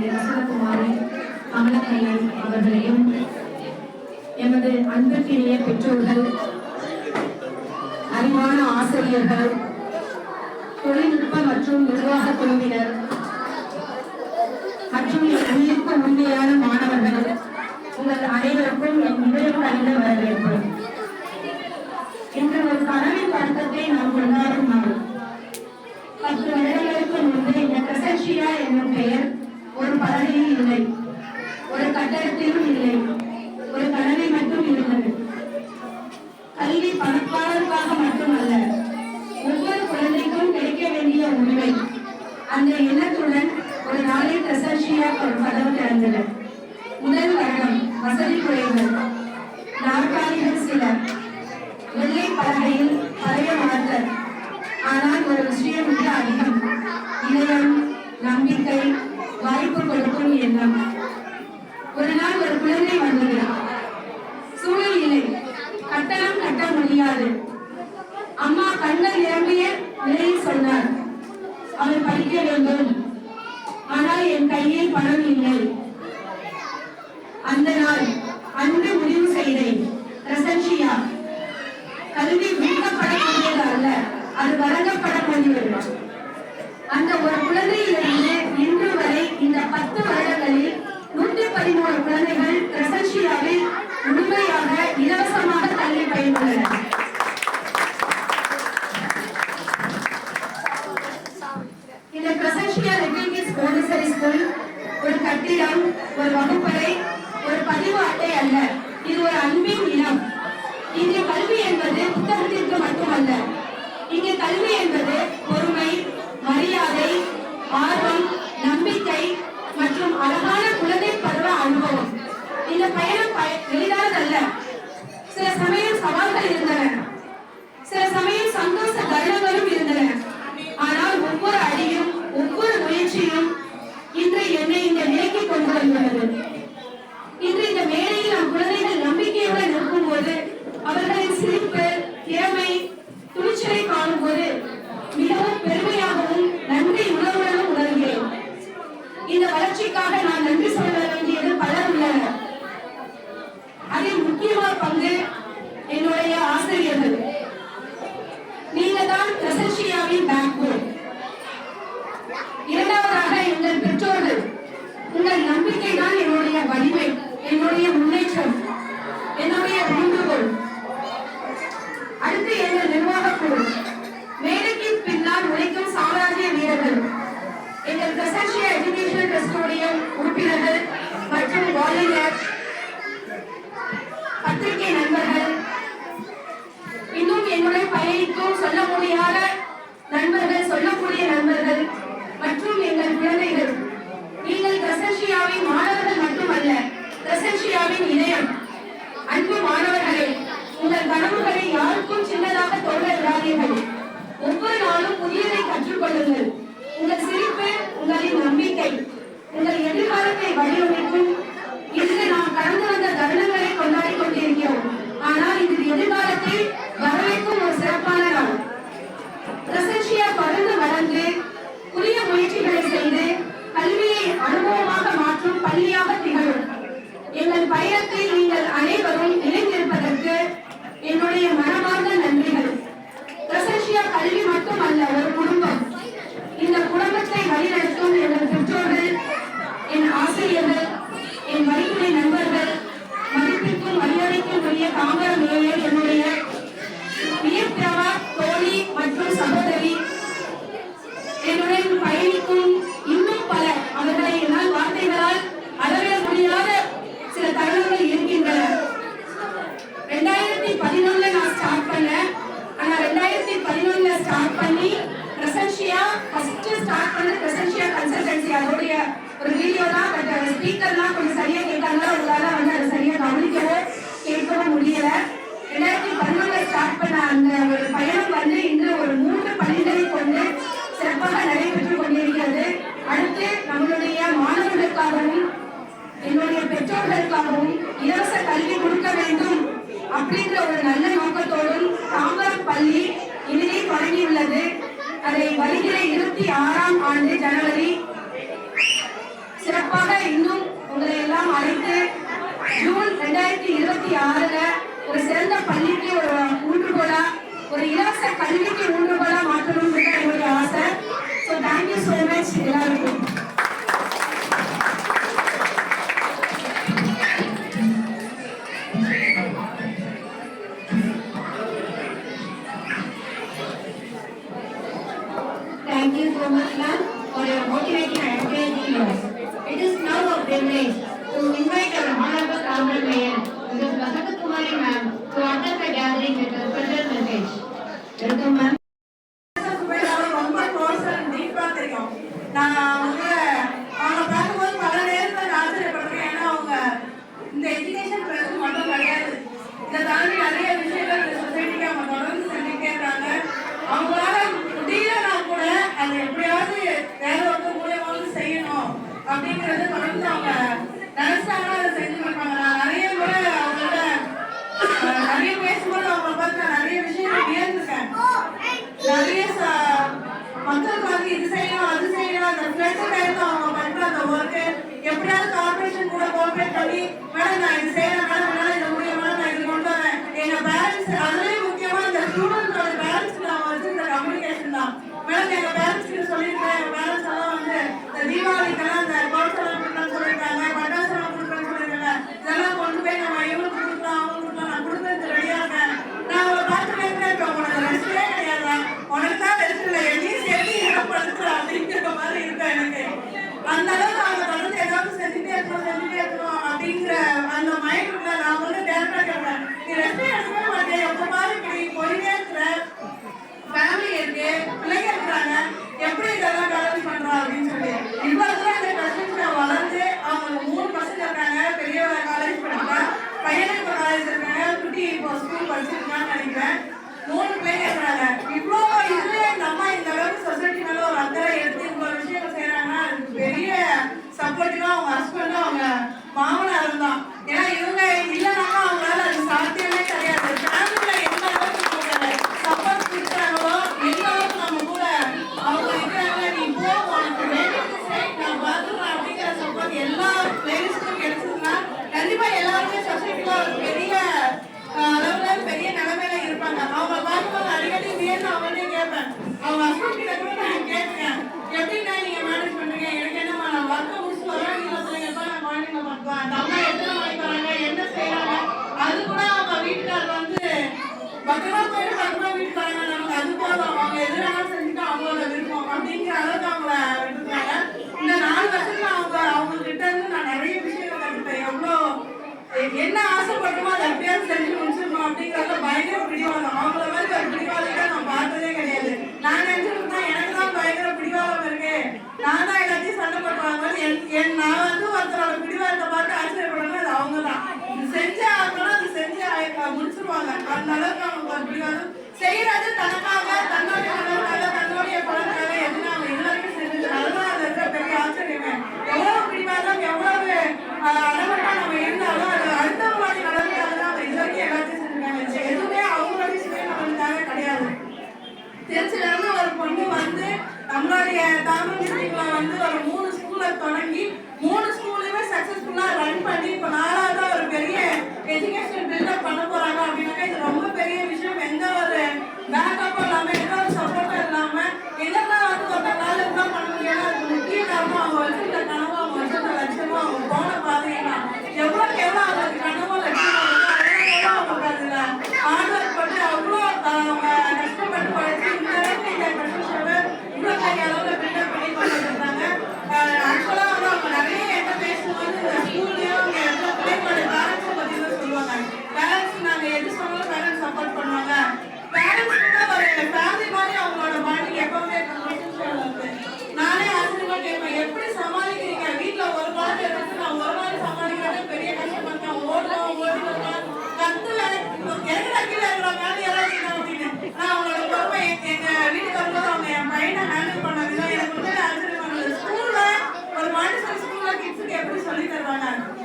திருமதி வசந்தகுமாரி கமலக்கலை அவர்களையும் எமது அன்பிற்கினிய பெற்றோர்கள் அறிவான ஆசிரியர்கள் தொழில்நுட்ப மற்றும் நிர்வாக குழுவினர் மற்றும் உயிருக்கு உண்மையான மாணவர்கள் உங்கள் அனைவருக்கும் என் இதயம் கணித வரவேற்பு. அந்த எண்ணத்துடன் ஒரு நாளில் பிரசன்ஷியா கதவு திறந்தது முதல் வருடம் வசதி குறைவு நாற்காலிகள் சில. வெள்ளை பலகையில் பழைய மாற்றர் ஆனால் ஒரு விஷயம் மிக அதிகம். இதயம் நம்பிக்கை வழங்கப்பட வழங்கப்படக்கூடியது. அந்த ஒரு குழந்தையிலிருந்து இன்று வரை இந்த பத்து வருடங்களில் நூற்றி பதிமூணு குழந்தைகள் பிரசன்சியாவில் முழுமையாக இலவசமாக கல்வி பயின்றுள்ளன இந்த பிரசன்ஷியா ரெபியூட்டிஸ் மோண்டிசரி ஸ்கூல் ஒரு கட்டிடம் ஒரு வகுப்பறை ஒரு பதிவு அட்டை அல்ல. இது ஒரு அன்பின் இனம் இங்கே கல்வி என்பது புத்தகத்திற்கு மட்டுமல்ல இங்கே கல்வி என்பது பொறுமை மரியாதை ஆர்வம் நம்பிக்கை மற்றும் அழகான குழந்தை பருவ அனுபவம். இந்த பயணம் பய- எளிதானதல்ல. சில சமயம் சவால்கள் இருந்தன. இந்த வளர்ச்சிக்காக நான் நன்றி சொல்ல வேண்டியது பலர் உள்ளனர் அதில் முக்கியமான பங்கு என்னுடைய ஆசிரியர்கள். நீங்க தான் பிரசன்சியாவின் பேக்போன் இரண்டாவதாக எங்கள் பெற்றோர்கள். உங்கள் நம்பிக்கை தான் என்னுடைய வலிமை என்னுடைய முன்னேற்றம் என்னுடைய வேண்டுகோள். அடுத்து எங்கள் நிர்வாகக் குழு. வேலைக்கு பின்னால் உழைக்கும் எங்கள் பிரசன்ஷியா எஜுகேஷனல் ட்ரஸ்டுடைய உறுப்பினர்கள் மற்றும் வாலண்டியர் பத்திரிகை நண்பர்கள். இன்னும் என்னுடைய பயணிக்கும் சொல்ல முடியாத நண்பர்கள் சொல்லக்கூடிய நண்பர்கள் பிரசன்ஷியா கல்வி மட்டுமல்ல ஒரு குடும்ப சிறப்பாக நடைபெற்றுக் கொண்டிருக்கிறது. அடுத்து நம்மளுடைய மாணவர்களுக்காகவும் என்னுடைய பெற்றோர்களுக்காகவும் இலவச கல்வி கொடுக்க வேண்டும் அப்படின்ற ஒரு நல்ல நோக்கத்தோடும் தாம்பரம் பள்ளி இதிலே தொடங்கியுள்ளது. அதை வருகிற இருபத்தி ஆறாம் ஆண்டு ஜனவரி நான் அவங்க அவங்க பார்க்கும்போது பல நேரத்தில் நான் ஆச்சரியப்படுறேன் அவங்க இந்த எஜுகேஷன் ப்ரெஸ் கிடையாது. இதை தாண்டி நிறைய விஷயங்கள் இந்த அவங்க தொடர்ந்து செஞ்சுக்கிட்டே இருக்காங்க. அவங்களால முடியலன்னா கூட அதை எப்படியாவது வேற ஒருத்தர் செய்யணும் அப்படிங்கிறது சப்போர்ட்டிவா அவங்க ஹஸ்பண்டா அவங்க பக்கமா போயிட்டு பக்கமா வீட்டுக்காரங்க நமக்கு அது போதும். அவங்க எதிராக செஞ்சுட்டு அவங்களோட விருப்பம். அப்படிங்கிற அளவுக்கு அவங்கள விட்டுருக்காங்க நான் நாலு நான் அவங்க அவங்க கிட்ட இருந்து நான் நிறைய விஷயம் கற்றுப்பேன் எவ்வளோ என்ன ஆசைப்படுமோ அதை எப்படியாவது செஞ்சு முடிச்சிடணும் அப்படிங்கிறத பயங்கர பிடிவாதம். அவங்கள மாதிரி ஒரு பிடிவாதத்தை நான் பார்த்ததே கிடையாது. நான் நினைச்சிருந்தேன் எனக்கு தான் பயங்கர பிடிவாதம் இருக்கு. நான் தான் அளவுக்கு செய்யறது தனக்காக தன்னுடைய தன்னுடைய குழந்தைக்காக எதுனா அவங்க இது வரைக்கும் செஞ்சது பெரிய ஆச்சரியமே. எவ்வளவு பிடிவாதம் எவ்வளவு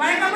Mereka